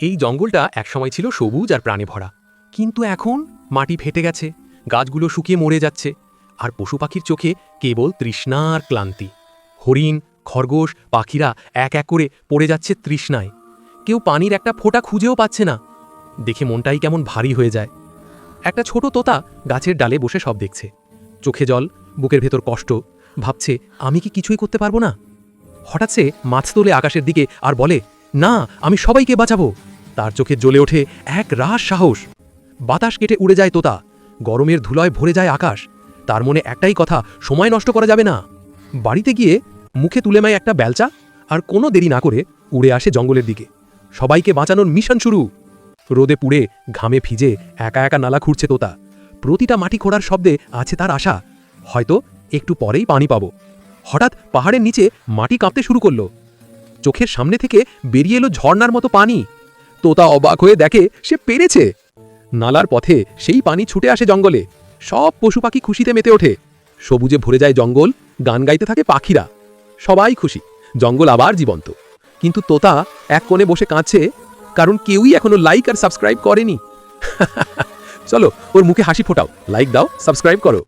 এই জঙ্গলটা একসময় ছিল সবুজ আর প্রাণে ভরা। কিন্তু এখন মাটি ফেটে গেছে, গাছগুলো শুকিয়ে মরে যাচ্ছে, আর পশু পাখির চোখে কেবল তৃষ্ণা আর ক্লান্তি। হরিণ, খরগোশ, পাখিরা এক এক করে পড়ে যাচ্ছে তৃষ্ণায়। কেউ পানির একটা ফোঁটা খুঁজেও পাচ্ছে না। দেখে মনটাই কেমন ভারী হয়ে যায়। একটা ছোট তোতা গাছের ডালে বসে সব দেখছে। চোখে জল, বুকের ভেতর কষ্ট। ভাবছে, আমি কি কিছুই করতে পারব না? হঠাৎ সে মাছ তোলে আকাশের দিকে আর বলে না, আমি সবাইকে বাঁচাবো। তার চোখে জ্বলে ওঠে এক রাস সাহস। বাতাস কেটে উড়ে যায় তোতা। গরমের ধুলায় ভরে যায় আকাশ। তার মনে একটাই কথা, সময় নষ্ট করা যাবে না। বাড়িতে গিয়ে মুখে তুলে মায় একটা বেলচা আর কোনো দেরি না করে উড়ে আসে জঙ্গলের দিকে। সবাইকে বাঁচানোর মিশন শুরু। রোদে পুড়ে, ঘামে ভিজে, একা একা নালা খুঁড়ছে তোতা। প্রতিটা মাটি খোঁড়ার শব্দে আছে তার আশা। হয়তো একটু পরেই পানি পাবো। হঠাৎ পাহাড়ের নিচে মাটি কাঁপতে শুরু করল। চোখের সামনে থেকে বেরিয়ে এলো ঝর্ণার মতো পানি। তোতা অবাক হয়ে দেখে সে পেরেছে। নালার পথে সেই পানি ছুটে আসে জঙ্গলে। সব পশু পাখি খুশিতে মেতে ওঠে। সবুজে ভরে যায় জঙ্গল, গান গাইতে থাকে পাখিরা। সবাই খুশি, জঙ্গল আবার জীবন্ত। কিন্তু তোতা এক কোণে বসে কাঁদছে, কারণ কেউই এখনও লাইক আর সাবস্ক্রাইব করেনি। চলো, ওর মুখে হাসি ফোটাও। লাইক দাও সাবস্ক্রাইব করো।